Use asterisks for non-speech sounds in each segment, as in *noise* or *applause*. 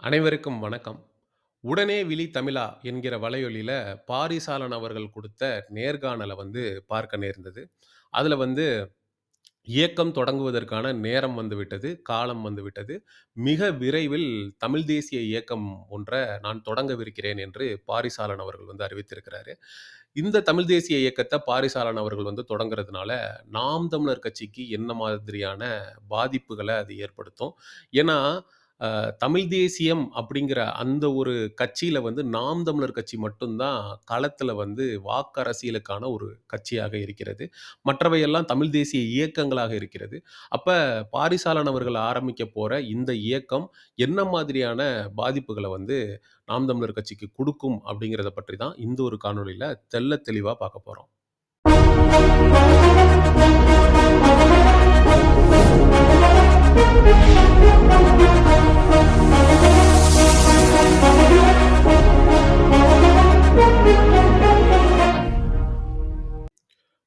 அனைவருக்கும் வணக்கம். "உடனே விழி தமிழா" என்கிற வலையொலியில் பாரிசாலன் அவர்கள் கொடுத்த நேர்காணலை வந்து பார்க்க நேர்ந்தது. அதில் வந்து இயக்கம் தொடங்குவதற்கான நேரம் வந்துவிட்டது, காலம் வந்துவிட்டது. மிக விரைவில் தமிழ் தேசிய இயக்கம் ஒன்றை நான் தொடங்கவிருக்கிறேன் என்று பாரிசாலன் அவர்கள் வந்து அறிவித்திருக்கிறாரு. இந்த தமிழ் தேசிய இயக்கத்தை பாரிசாலன் அவர்கள் வந்து தொடங்குறதுனால, நாம் தமிழர் கட்சிக்கு என்ன மாதிரியான பாதிப்புகளை அது ஏற்படுத்தும்? ஏன்னா, தமிழ் தேசியம் அப்படிங்கிற அந்த ஒரு கட்சியில் வந்து நாம் தமிழர் கட்சி மட்டும்தான் களத்தில் வந்து வாக்கரசியலுக்கான ஒரு கட்சியாக இருக்கிறது. மற்றவையெல்லாம் தமிழ் தேசிய இயக்கங்களாக இருக்கிறது. அப்போ பாரிசாலன் அவர்கள் ஆரம்பிக்கப் போகிற இந்த இயக்கம் என்ன மாதிரியான பாதிப்புகளை வந்து நாம் தமிழர் கட்சிக்கு கொடுக்கும் அப்படிங்கிறத பற்றி தான் இந்த ஒரு காணொலியில் தெல்ல தெளிவாக பார்க்க போகிறோம்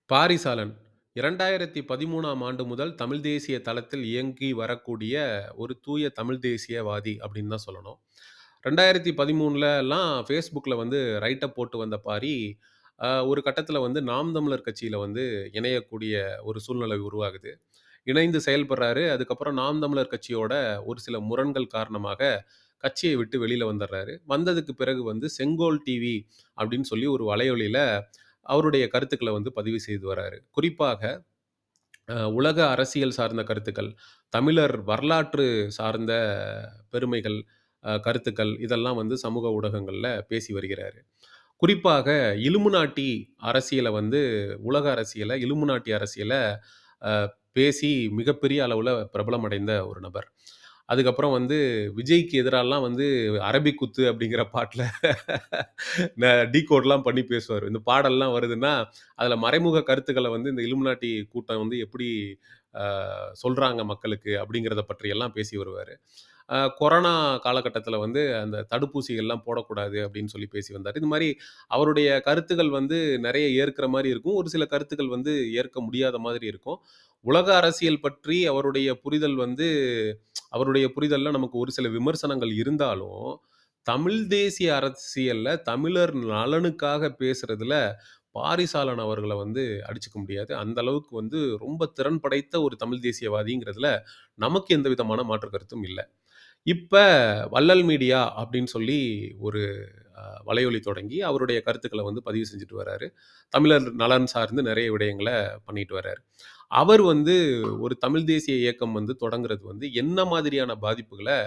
பாரிசாலன் 2013ஆம் ஆண்டு முதல் தமிழ் தேசிய தளத்தில் இயங்கி வரக்கூடிய ஒரு தூய தமிழ் தேசியவாதி அப்படின்னு தான் சொல்லணும். ரெண்டாயிரத்தி 2013லலாம் ஃபேஸ்புக்கில் வந்து ரைட்டை போட்டு வந்த பாரி, ஒரு கட்டத்தில் வந்து நாம் தமிழர் கட்சியில் வந்து இணையக்கூடிய ஒரு சூழ்நிலை உருவாகுது. இணைந்து செயல்படுறாரு. அதுக்கப்புறம் நாம் தமிழர் கட்சியோட ஒரு சில முரண்கள் காரணமாக கட்சியை விட்டு வெளியில் வந்துடுறாரு வந்ததுக்கு பிறகு வந்து செங்கோல் டிவி அப்படின்னு சொல்லி ஒரு வலையொலியில் அவருடைய கருத்துக்களை வந்து பதிவு செய்து வராரு. குறிப்பாக உலக அரசியல் சார்ந்த கருத்துக்கள், தமிழர் வரலாற்று சார்ந்த பெருமைகள், கருத்துக்கள் இதெல்லாம் வந்து சமூக ஊடகங்களில் பேசி வருகிறாரு. குறிப்பாக இலுமுநாட்டி அரசியலை வந்து உலக அரசியலை இலுமுநாட்டி அரசியலை பேசி மிகப்பெரிய அளவில் பிரபலம் அடைந்த ஒரு நபர். அதுக்கப்புறம் வந்து விஜய்க்கு எதிராலாம் வந்து அரபிக் குத்து அப்படிங்கிற பாட்டில் ந டீகோட்லாம் பண்ணி பேசுவார் இந்த பாடல்லாம் வருதுன்னா, அதில் மறைமுக கருத்துக்களை வந்து இந்த இலுமினாட்டி கூட்டம் வந்து எப்படி சொல்கிறாங்க மக்களுக்கு அப்படிங்கிறத பற்றியெல்லாம் பேசி வருவார் கொரோனா காலகட்டத்தில் வந்து அந்த தடுப்பூசிகள்லாம் போடக்கூடாது அப்படின்னு சொல்லி பேசி வந்தார் இது மாதிரி அவருடைய கருத்துக்கள் வந்து நிறைய ஏற்கிற மாதிரி இருக்கும். ஒரு சில கருத்துக்கள் வந்து ஏற்க முடியாத மாதிரி இருக்கும். உலக அரசியல் பற்றி அவருடைய புரிதல் வந்து அவருடைய புரிதலில் நமக்கு ஒரு சில விமர்சனங்கள் இருந்தாலும், தமிழ் தேசிய அரசியலில் தமிழர் நலனுக்காக பேசுறதுல பாரிசாலன் அவர்களை வந்து அடிச்சுக்க முடியாது. அந்த அளவுக்கு வந்து ரொம்ப திறன் படைத்த ஒரு தமிழ் தேசியவாதிங்கிறதுல நமக்கு எந்த விதமான மாற்று கருத்தும் இல்லை. இப்போ வள்ளல் மீடியா அப்படின்னு சொல்லி ஒரு வலையொலி தொடங்கி அவருடைய கருத்துக்களை வந்து பதிவு செஞ்சுட்டு வர்றாரு தமிழர் நலன் சார்ந்து நிறைய விடயங்களை பண்ணிட்டு வர்றாரு அவர் வந்து ஒரு தமிழ் தேசிய இயக்கம் வந்து தொடங்குறது வந்து என்ன மாதிரியான பாதிப்புகளை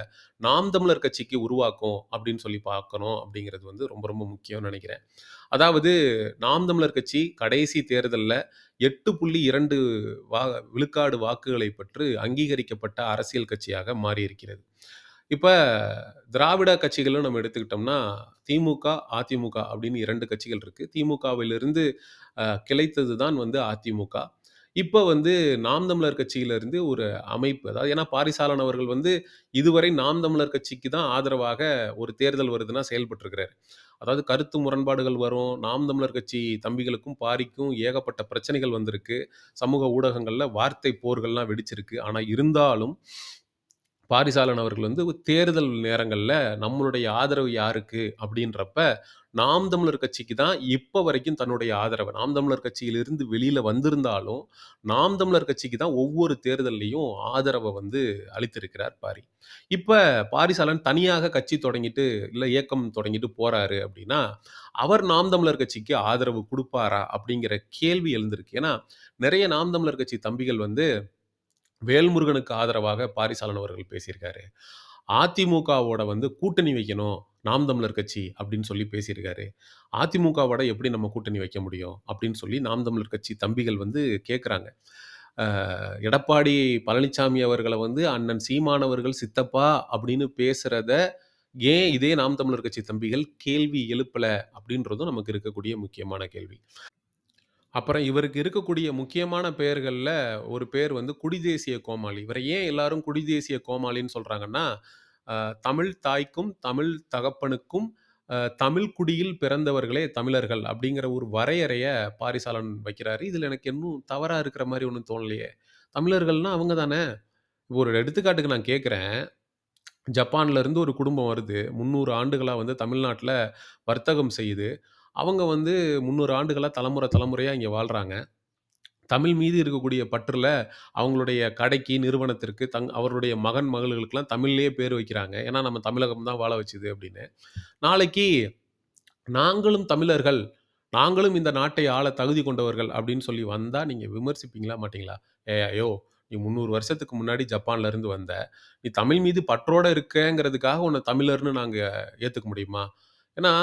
நாம் தமிழர் கட்சிக்கு உருவாக்கும் அப்படின்னு சொல்லி பார்க்கணும் அப்படிங்கிறது வந்து ரொம்ப ரொம்ப முக்கியம்னு நினைக்கிறேன் அதாவது நாம் தமிழர் கட்சி கடைசி தேர்தலில் எட்டு புள்ளி இரண்டு வா விழுக்காடு வாக்குகளை பெற்று அங்கீகரிக்கப்பட்ட அரசியல் கட்சியாக மாறியிருக்கிறது. இப்போ திராவிட கட்சிகளும் நம்ம எடுத்துக்கிட்டோம்னா, திமுக, அதிமுக அப்படின்னு இரண்டு கட்சிகள் இருக்குது திமுகவிலிருந்து கிளைத்தது தான் வந்து அதிமுக. இப்போ வந்து நாம் தமிழர் கட்சியிலிருந்து ஒரு அமைப்பு அதாவது ஏன்னா பாரிசாலன் அவர்கள் வந்து இதுவரை நாம் தமிழர் கட்சிக்கு தான் ஆதரவாக ஒரு தேர்தல் வருதுன்னா செயல்பட்டுருக்கிறாரு. அதாவது கருத்து முரண்பாடுகள் வரும். நாம் தமிழர் கட்சி தம்பிகளுக்கும், பாரிக்கும் ஏகப்பட்ட பிரச்சனைகள் வந்திருக்கு. சமூக ஊடகங்களில் வார்த்தை போர்கள்லாம் வெடிச்சிருக்கு. ஆனால் இருந்தாலும் பாரிசாலன் அவர்கள் வந்து தேர்தல் நேரங்களில் நம்மளுடைய ஆதரவு யாருக்கு அப்படின்றப்ப, நாம் தமிழர் கட்சிக்கு தான் இப்போ வரைக்கும் தன்னுடைய ஆதரவு நாம் தமிழர் கட்சியிலிருந்து வெளியில் வந்திருந்தாலும், நாம் தமிழர் கட்சிக்கு தான் ஒவ்வொரு தேர்தல்லையும் ஆதரவை வந்து அளித்திருக்கிறார் பாரி. இப்போ பாரிசாலன் தனியாக கட்சி தொடங்கிட்டு, இல்லை இயக்கம் தொடங்கிட்டு போகிறாரு அப்படின்னா, அவர் நாம் தமிழர் கட்சிக்கு ஆதரவு கொடுப்பாரா அப்படிங்கிற கேள்வி எழுந்திருக்கு. ஏன்னா, நிறைய நாம் தமிழர் கட்சி தம்பிகள் வந்து வேல்முருகனுக்கு ஆதரவாக பாரிசாலன் அவர்கள் பேசியிருக்காரு. அதிமுகவோட வந்து கூட்டணி வைக்கணும் நாம் தமிழர் கட்சி அப்படின்னு சொல்லி பேசியிருக்காரு. அதிமுகவோட எப்படி நம்ம கூட்டணி வைக்க முடியும்? அப்படின்னு சொல்லி நாம் தமிழர் கட்சி தம்பிகள் வந்து கேட்குறாங்க. எடப்பாடி பழனிசாமி அவர்களை வந்து அண்ணன் சீமானவர்கள் சித்தப்பா அப்படின்னு பேசுறத, ஏன் இதே நாம் தமிழர் கட்சி தம்பிகள் கேள்வி எழுப்பல? அப்படின்றதும் நமக்கு இருக்கக்கூடிய முக்கியமான கேள்வி. அப்புறம் இவருக்கு இருக்கக்கூடிய முக்கியமான பெயர்கள்ல ஒரு பேர் வந்து குடி தேசிய கோமாளி. இவரை ஏன் எல்லாரும் குடி தேசிய கோமாளின்னு சொல்றாங்கன்னா, தமிழ் தாய்க்கும், தமிழ் தகப்பனுக்கும், தமிழ் குடியில் பிறந்தவர்களே தமிழர்கள் அப்படிங்கிற ஒரு வரையறைய பாரிசாலன் வைக்கிறாரு. இதில் எனக்கு இன்னும் தவறாக இருக்கிற மாதிரி ஒன்றும் தோணலையே. தமிழர்கள்னா அவங்க தானே. ஒரு எடுத்துக்காட்டுக்கு நான் கேட்குறேன் ஜப்பான்ல இருந்து ஒரு குடும்பம் வருது. முந்நூறு ஆண்டுகளாக வந்து தமிழ்நாட்டில் வர்த்தகம் செய்யுது. அவங்க வந்து முந்நூறு ஆண்டுகளாக தலைமுறை தலைமுறையாக இங்கே வாழ்கிறாங்க தமிழ் மீது இருக்கக்கூடிய பற்றுல அவங்களுடைய கடைக்கு, நிறுவனத்திற்கு தங் அவருடைய மகன், மகள்களுக்கெல்லாம் தமிழ்லயே பேர் வைக்கிறாங்க. ஏன்னா, நம்ம தமிழகம் தான் வாழ வச்சது அப்படின்னு. நாளைக்கு நாங்களும் தமிழர்கள், நாங்களும் இந்த நாட்டை ஆள தகுதி கொண்டவர்கள் அப்படின்னு சொல்லி வந்தா, நீங்க விமர்சிப்பீங்களா? மாட்டீங்களா? "ஏய் ஐயோ நீ 300 வருஷத்துக்கு முன்னாடி ஜப்பான்ல இருந்து வந்த. நீ தமிழ் மீது பற்றோட இருக்கங்கிறதுக்காக உன்னை தமிழர்ன்னு நாங்க ஏத்துக்க முடியுமா?" ஏன்னா,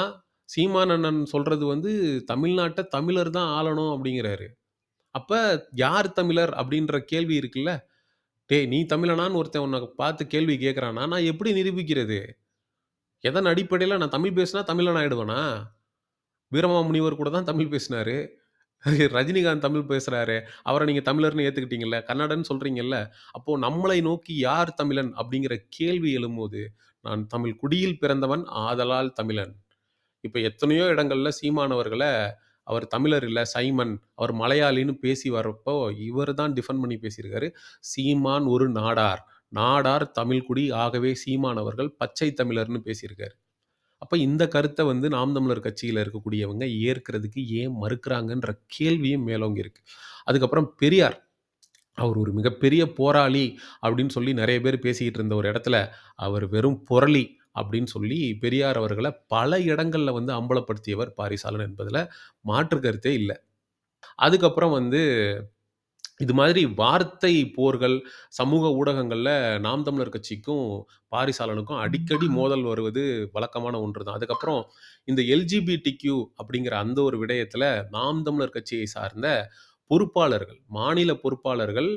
சீமான் அண்ணன் சொல்றது வந்து தமிழ்நாட்ட தமிழர் தான் ஆளணும் அப்படிங்கிறாரு. அப்ப யார் தமிழர் அப்படின்ற கேள்வி இருக்குல்ல. டேய் நீ தமிழனான்னு ஒருத்தன் உன்ன பார்த்து கேள்வி கேட்குறானா நான் எப்படி நிரூபிக்கிறது? எதன் அடிப்படையில நான் தமிழ் பேசினா தமிழன் ஆயிடுவேனா? வீரமாமுனிவர் கூட தான் தமிழ் பேசினாரு. ரஜினிகாந்த் தமிழ் பேசுறாரே, அவர நீங்க தமிழர்ன்னு ஏத்துக்கிட்டீங்கல்ல. கன்னடன்னு சொல்றீங்கல்ல. அப்போ நம்மளை நோக்கி யார் தமிழன் அப்படிங்கிற கேள்வி எழும்போது, நான் தமிழ் குடியில் பிறந்தவன் ஆதலால் தமிழன். இப்ப எத்தனையோ இடங்கள்ல சீமானவர்களை அவர் தமிழர் இல்லை சைமன், அவர் மலையாளின்னு பேசி வர்றப்போ இவர் தான் டிஃபன் பண்ணி பேசியிருக்காரு. சீமான் ஒரு நாடார். நாடார் தமிழ்குடி ஆகவே சீமான் அவர்கள் பச்சை தமிழர்னு பேசியிருக்காரு. அப்போ இந்த கருத்தை வந்து நாம் தமிழர் கட்சியில் இருக்கக்கூடியவங்க ஏற்கிறதுக்கு ஏன் மறுக்கிறாங்கன்ற கேள்வியும் மேலோங்கி இருக்கு. அதுக்கப்புறம் பெரியார். அவர் ஒரு மிகப்பெரிய போராளி அப்படின்னு சொல்லி நிறைய பேர் பேசிக்கிட்டு இருந்த ஒரு இடத்துல, அவர் வெறும் புரளி அப்படின்னு சொல்லி பெரியார் அவர்கள பல இடங்கள்ல வந்து அம்பலப்படுத்தியவர் பாரிசாலன் என்பதுல மாற்று கருத்தே இல்ல. அதுக்கப்புறம் வந்து இது மாதிரி வார்த்தை போர்கள் சமூக ஊடகங்கள்ல நாம் தமிழர் கட்சிக்கும், பாரிசாலனுக்கும் அடிக்கடி மோதல் வருவது வழக்கமான ஒன்று தான். அதுக்கப்புறம் இந்த எல்ஜிபிடிக்யூ அப்படிங்கிற அந்த ஒரு விடயத்துல நாம் தமிழர் கட்சியை சார்ந்த பொறுப்பாளர்கள், மாநில பொறுப்பாளர்கள்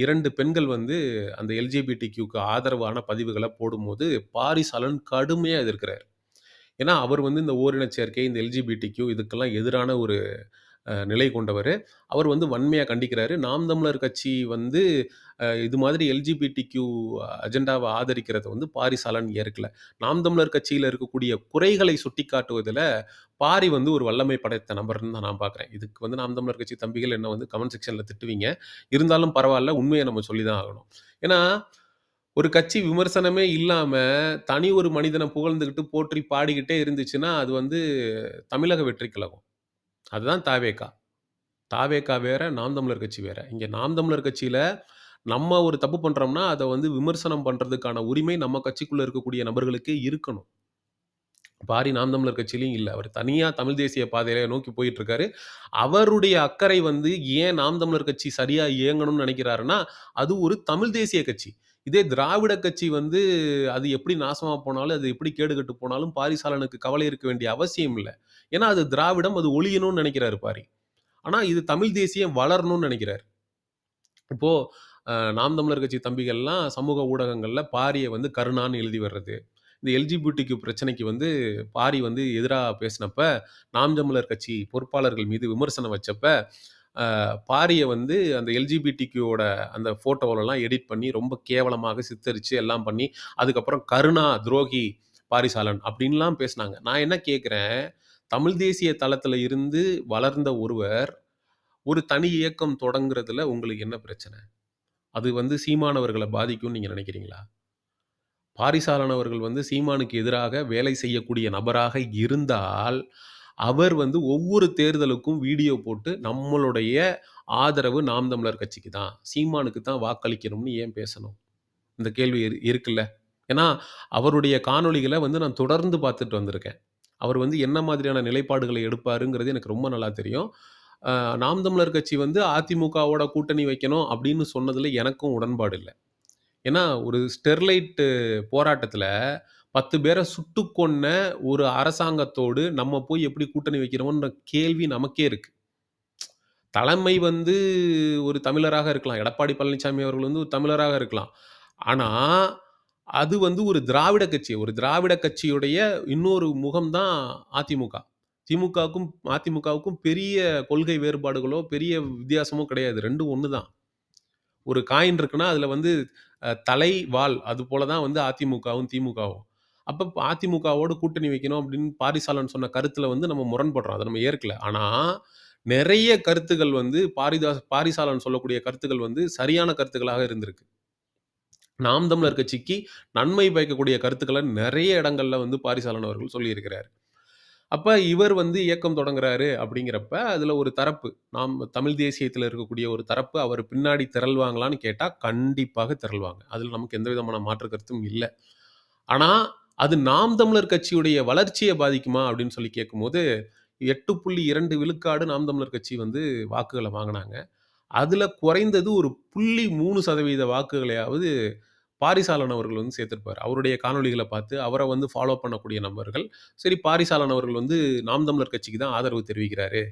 2 பெண்கள் வந்து அந்த எல்ஜிபிடிக்யூக்கு ஆதரவான பதிவுகள போடும்போது, பாரிசாலன் கடுமையா எதிர்க்கிறாரு. ஏன்னா, அவர் வந்து இந்த ஓரினச் சேர்க்கை, இந்த எல்ஜிபிடிக்யூ இதுக்கெல்லாம் எதிரான ஒரு நிலை கொண்டவர் அவர் வந்து வன்மையாக கண்டிக்கிறாரு. நாம் தமிழர் கட்சி வந்து இது மாதிரி எல்ஜிபிடிக்யூ அஜெண்டாவை ஆதரிக்கிறத வந்து பாரிசாலன் ஏற்கல. நாம் தமிழர் கட்சியில் இருக்கக்கூடிய குறைகளை சுட்டி காட்டுவதில் பாரி வந்து ஒரு வல்லமை படைத்த நபர்னு தான் நான் பார்க்குறேன். இதுக்கு வந்து நாம் தமிழர் கட்சி தம்பிகள் என்ன வந்து கமெண்ட் செக்ஷனில் திட்டுவீங்க. இருந்தாலும் பரவாயில்ல உண்மையை நம்ம சொல்லி தான் ஆகணும். ஏன்னா, ஒரு கட்சி விமர்சனமே இல்லாமல் தனி ஒரு மனிதனை புகழ்ந்துக்கிட்டு போற்றி பாடிக்கிட்டே இருந்துச்சுன்னா, அது வந்து தமிழக வெற்றி கழகம். அதுதான் தாவேகா. தாவேகா வேற, நாம் தமிழர் கட்சி வேற. இங்கே நாம் தமிழர் கட்சியில் நம்ம ஒரு தப்பு பண்ணுறோம்னா அதை வந்து விமர்சனம் பண்ணுறதுக்கான உரிமை நம்ம கட்சிக்குள்ளே இருக்கக்கூடிய நபர்களுக்கே இருக்கணும். பாரி நாம் தமிழர் கட்சியிலையும் இல்லை அவர் தனியாக தமிழ் தேசிய பாதையில நோக்கி போயிட்டு இருக்காரு. அவருடைய அக்கறை வந்து ஏன் நாம் தமிழர் கட்சி சரியாக இயங்கணும்னு நினைக்கிறாருன்னா அது ஒரு தமிழ் தேசிய கட்சி. இதே திராவிட கட்சி வந்து அது எப்படி நாசமாக போனாலும், அது எப்படி கேடுகட்டு போனாலும் பாரிசாலனுக்கு கவலை இருக்க வேண்டிய அவசியம் இல்லை ஏன்னா, அது திராவிடம், அது ஒழியணும்னு நினைக்கிறாரு பாரி. ஆனால் இது தமிழ் தேசியம் வளரணும்னு நினைக்கிறார் இப்போது நாம் தமிழர் கட்சி தம்பிகள்லாம் சமூக ஊடகங்களில் பாரியை வந்து கருணான்னு எழுதி வர்றது. இந்த எல்ஜிபிடிக்கு பிரச்சனைக்கு வந்து பாரி வந்து எதிராக பேசினப்ப, நாம் தமிழர் கட்சி பொறுப்பாளர்கள் மீது விமர்சனம் வச்சப்ப, பாரியை வந்து அந்த எல்ஜிபிடிக்யூவோட அந்த ஃபோட்டோவிலலாம் எடிட் பண்ணி ரொம்ப கேவலமாக சித்தரித்து எல்லாம் பண்ணி, அதுக்கப்புறம் கருணா துரோகி பாரிசாலன் அப்படின்லாம் பேசினாங்க. நான் என்ன கேட்குறேன் தமிழ் தேசிய தளத்தில் இருந்து வளர்ந்த ஒருவர், ஒரு தனி இயக்கம் தொடங்குறதுல உங்களுக்கு என்ன பிரச்சனை? அது வந்து சீமானவர்களை பாதிக்கும்னு நீங்கள் நினைக்கிறீங்களா? பாரிசாலனவர்கள் வந்து சீமானுக்கு எதிராக வேலை செய்யக்கூடிய நபராக இருந்தால், அவர் வந்து ஒவ்வொரு தேர்தலுக்கும் வீடியோ போட்டு, நம்மளுடைய ஆதரவு நாம் தமிழர் கட்சிக்கு தான். சீமானுக்கு தான் வாக்களிக்கணும்னு ஏன் பேசணும்? இந்த கேள்வி இரு இருக்குல்ல. ஏன்னா, அவருடைய காணொளிகளை வந்து நான் தொடர்ந்து பார்த்துட்டு வந்திருக்கேன். அவர் வந்து என்ன மாதிரியான நிலைப்பாடுகளை எடுப்பாருங்கிறது எனக்கு ரொம்ப நல்லா தெரியும். நாம் தமிழர் கட்சி வந்து அதிமுகவோட கூட்டணி வைக்கணும் அப்படின்னு சொன்னதில் எனக்கும் உடன்பாடு இல்லை ஏன்னா, ஒரு ஸ்டெர்லைட்டு போராட்டத்தில் பத்து பேரை சுட்டு கொன்ன ஒரு அரசாங்கத்தோடு நம்ம போய் எப்படி கூட்டணி வைக்கிறோம்ன்ற கேள்வி நமக்கே இருக்குது தலைமை வந்து ஒரு தமிழராக இருக்கலாம். எடப்பாடி பழனிசாமி அவர்கள் வந்து ஒரு தமிழராக இருக்கலாம். ஆனால் அது வந்து ஒரு திராவிட கட்சி. ஒரு திராவிட கட்சியுடைய இன்னொரு முகம் தான் அதிமுக. திமுகவுக்கும், அதிமுகவுக்கும் பெரிய கொள்கை வேறுபாடுகளோ, பெரிய வித்தியாசமோ கிடையாது. ரெண்டும் ஒன்று தான். ஒரு காயின் இருக்குன்னா, அதில் வந்து தலை, வால் அது போல தான் வந்து அதிமுகவும், திமுகவும். அப்போ அதிமுகவோடு கூட்டணி வைக்கணும் அப்படின்னு பாரிசாலன் சொன்ன கருத்தில் வந்து நம்ம முரண்படுறோம். அதை நம்ம ஏற்கல. ஆனால் நிறைய கருத்துக்கள் வந்து பாரிதாஸ் பாரிசாலன் சொல்லக்கூடிய கருத்துக்கள் வந்து சரியான கருத்துக்களாக இருந்திருக்கு. நாம் தமிழர் கட்சிக்கு நன்மை பயக்கக்கூடிய கருத்துக்களை நிறைய இடங்கள்ல வந்து பாரிசாலன் அவர்கள் சொல்லியிருக்கிறார். அப்ப இவர் வந்து இயக்கம் தொடங்குறாரு அப்படிங்கிறப்ப, அதுல ஒரு தரப்பு, நாம் தமிழ் தேசியத்தில் இருக்கக்கூடிய ஒரு தரப்பு அவர் பின்னாடி திரள்வாங்களான்னு கேட்டா, கண்டிப்பாக திரள்வாங்க. அதில் நமக்கு எந்த விதமான மாற்று கருத்தும் இல்லை ஆனா, அது நாம் தமிழர் கட்சியுடைய வளர்ச்சியை பாதிக்குமா அப்படின்னு சொல்லி கேட்கும்போது, 8.2 விழுக்காடு நாம் தமிழர் கட்சி வந்து வாக்குகளை வாங்கினாங்க அதில் குறைந்தது ஒரு 0.3% வாக்குகளையாவது பாரிசாலன் அவர்கள் வந்து சேர்த்திருப்பார் அவருடைய காணொலிகளை பார்த்து, அவரை வந்து ஃபாலோ பண்ணக்கூடிய நபர்கள், சரி பாரிசாலன் அவர்கள் வந்து நாம் தமிழர் கட்சிக்கு தான் ஆதரவு தெரிவிக்கிறாரு.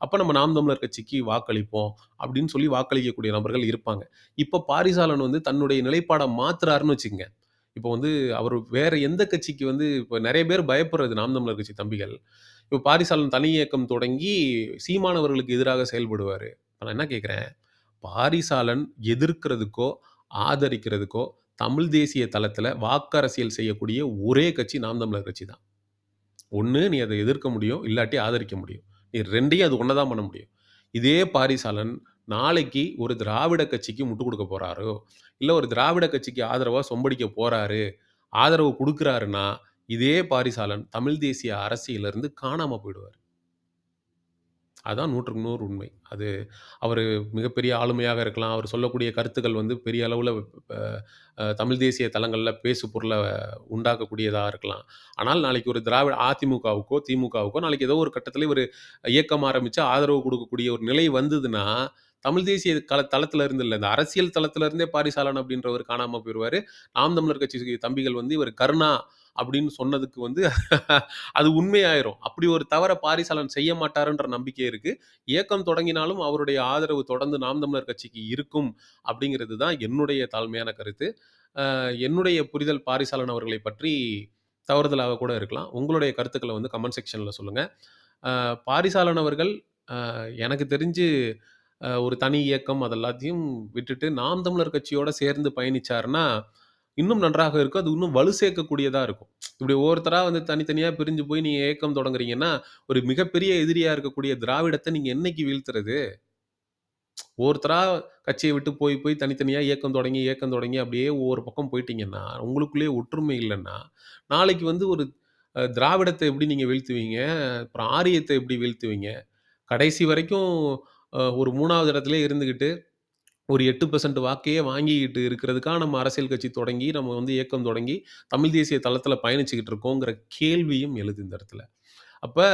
அப்போ நம்ம நாம் தமிழர் கட்சிக்கு வாக்களிப்போம். அப்படின்னு சொல்லி வாக்களிக்கக்கூடிய நபர்கள் இருப்பாங்க. இப்போ பாரிசாலன் வந்து தன்னுடைய நிலைப்பாட மாத்துறாருன்னு வச்சுக்கோங்க இப்போ வந்து அவர் வேற எந்த கட்சிக்கு வந்து இப்போ நிறைய பேர் பயப்படுறது நாம் தமிழர் கட்சி தம்பிகள். இப்போ பாரிசாலன் தனி இயக்கம் தொடங்கி சீமானவர்களுக்கு எதிராக செயல்படுவார் இப்போ நான் என்ன கேட்குறேன் பாரிசாலன் எதிர்க்கிறதுக்கோ, ஆதரிக்கிறதுக்கோ தமிழ் தேசிய தளத்தில் வாக்கரசியல் செய்யக்கூடிய ஒரே கட்சி நாம் தமிழர் கட்சி தான். ஒன்று நீ அதை எதிர்க்க முடியும், இல்லாட்டி ஆதரிக்க முடியும். நீ ரெண்டையும் அது ஒண்ண தான் பண்ண முடியும். இதே பாரிசாலன் நாளைக்கு ஒரு திராவிட கட்சிக்கு முட்டுக் கொடுக்க போகிறாரோ இல்லை ஒரு திராவிட கட்சிக்கு ஆதரவாக சொம்படிக்க போகிறாரு ஆதரவு கொடுக்குறாருன்னா இதே பாரிசாலன் தமிழ் தேசிய அரசியலிருந்து காணாமல் போயிடுவார் அதான் 100க்கு 100 உண்மை. அது அவரு மிகப்பெரிய ஆளுமையாக இருக்கலாம். அவர் சொல்லக்கூடிய கருத்துக்கள் வந்து பெரிய அளவுல அ அ தமிழ் தேசிய தளங்கள்ல பேசு பொருள உண்டாக்கக்கூடியதா இருக்கலாம். ஆனால் நாளைக்கு ஒரு திராவிட அதிமுகவுக்கோ, திமுகவுக்கோ நாளைக்கு ஏதோ ஒரு கட்டத்தில இவரு இயக்கம் ஆரம்பிச்சு ஆதரவு குடுக்கக்கூடிய ஒரு நிலை வந்ததுன்னா, தமிழ் தேசிய கல தளத்தில இருந்து இல்ல, இந்த அரசியல் தளத்தில இருந்தே பாரிசாலன் அப்படின்றவர் காணாம போயிருவாரு. நாம் தமிழர் கட்சி தம்பிகள் வந்து இவர் கருணா அப்படின்னு சொன்னதுக்கு வந்து *laughs* அது உண்மையாயிரும். அப்படி ஒரு தவற பாரிசாலன் செய்ய மாட்டாருன்ற நம்பிக்கை இருக்கு. இயக்கம் தொடங்கினாலும் அவருடைய ஆதரவு தொடர்ந்து நாம் தமிழர் கட்சிக்கு இருக்கும் அப்படிங்கிறது தான் என்னுடைய தாழ்மையான கருத்து. என்னுடைய புரிதல் பாரிசாலன் அவர்களை பற்றி தவறுதலாக கூட இருக்கலாம். உங்களுடைய கருத்துக்களை வந்து கமெண்ட் செக்ஷனில் சொல்லுங்கள் பாரிசாலன் அவர்கள் எனக்கு தெரிஞ்சு ஒரு தனி இயக்கம் அதெல்லாத்தையும் விட்டுட்டு நாம் தமிழர் கட்சியோட சேர்ந்து பயணிச்சாருன்னா, இன்னும் நன்றாக இருக்கும். அது இன்னும் வலு சேர்க்கக்கூடியதாக இருக்கும். இப்படி ஒவ்வொருத்தராக வந்து தனித்தனியாக பிரிஞ்சு போய் நீங்கள் ஏக்கம் தொடங்குறீங்கன்னா, ஒரு மிகப்பெரிய எதிரியாக இருக்கக்கூடிய திராவிடத்தை நீங்கள் என்னைக்கு வீழ்த்துறது? ஒவ்வொருத்தரா கட்சியை விட்டு போய், போய் தனித்தனியாக இயக்கம் தொடங்கி, இயக்கம் தொடங்கி அப்படியே ஒவ்வொரு பக்கம் போயிட்டீங்கன்னா, உங்களுக்குள்ளேயே ஒற்றுமை இல்லைன்னா நாளைக்கு வந்து ஒரு திராவிடத்தை எப்படி நீங்கள் வீழ்த்துவீங்க? அப்புறம் ஆரியத்தை எப்படி வீழ்த்துவீங்க? கடைசி வரைக்கும் ஒரு மூணாவது இடத்துல இருந்துக்கிட்டு ஒரு எட்டு பெர்சன்ட் வாக்கையே வாங்கிக்கிட்டு இருக்கிறதுக்காக நம்ம அரசியல் கட்சி தொடங்கி, நம்ம வந்து இயக்கம் தொடங்கி, தமிழ் தேசிய தளத்தில் பயணிச்சுக்கிட்டு இருக்கோங்கிற கேள்வியும் எழுது இந்த இடத்துல. அப்போ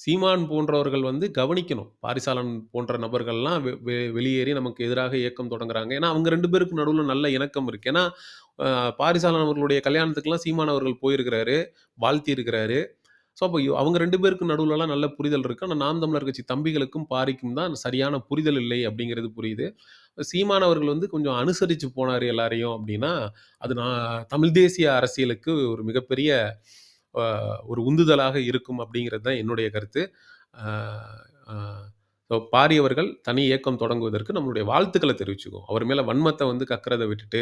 சீமான் போன்றவர்கள் வந்து கவனிக்கணும். பாரிசாலன் போன்ற நபர்கள்லாம் வெ வெ வெளியேறி நமக்கு எதிராக இயக்கம் தொடங்குறாங்க. ஏன்னா, அவங்க ரெண்டு பேருக்கும் நடுவில் நல்ல இணக்கம் இருக்குது ஏன்னா, பாரிசாலன் அவர்களுடைய கல்யாணத்துக்குலாம் சீமான் அவர்கள் போயிருக்கிறாரு, வாழ்த்தி இருக்கிறாரு ஸோ, அப்போ அவங்க ரெண்டு பேருக்கும் நடுவுலலாம் நல்ல புரிதல் இருக்கு. ஆனால் நாம் தமிழர் கட்சி தம்பிகளுக்கும், பாரிக்கும் தான் சரியான புரிதல் இல்லை அப்படிங்கிறது புரியுது. சீமானவர்கள் வந்து கொஞ்சம் அனுசரித்து போனார் எல்லாரையும் அப்படின்னா, அது நான் தமிழ் தேசிய அரசியலுக்கு ஒரு மிகப்பெரிய ஒரு உந்துதலாக இருக்கும் அப்படிங்கிறது தான் என்னுடைய கருத்து. பாரியவர்கள் ஸோ தனி இயக்கம் தொடங்குவதற்கு நம்மளுடைய வாழ்த்துக்களை தெரிவிச்சுக்குவோம். அவர் மேலே வன்மத்தை வந்து கக்கிறத விட்டுட்டு,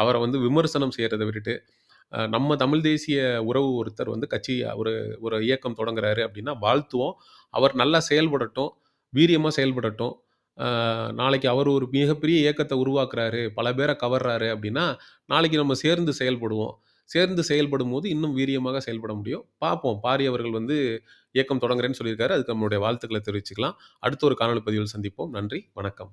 அவரை வந்து விமர்சனம் செய்கிறத விட்டுட்டு, நம்ம தமிழ் தேசிய உறவு ஒருத்தர் வந்து கட்சி ஒரு ஒரு இயக்கம் தொடங்குறாரு அப்படின்னா வாழ்த்துவோம். அவர் நல்லா செயல்படட்டும், வீரியமாக செயல்படட்டும். நாளைக்கு அவர் ஒரு மிகப்பெரிய இயக்கத்தை உருவாக்குறாரு, பல பேரை கவர்றாரு அப்படின்னா, நாளைக்கு நம்ம சேர்ந்து செயல்படுவோம். சேர்ந்து செயல்படும் போது இன்னும் வீரியமாக செயல்பட முடியும். பார்ப்போம். பாரி அவர்கள் வந்து இயக்கம் தொடங்குறேன்னு சொல்லியிருக்காரு. அதுக்கு நம்மளுடைய வாழ்த்துக்களை தெரிவிச்சுக்கலாம். அடுத்த ஒரு காணொளி பதிவில் சந்திப்போம். நன்றி, வணக்கம்.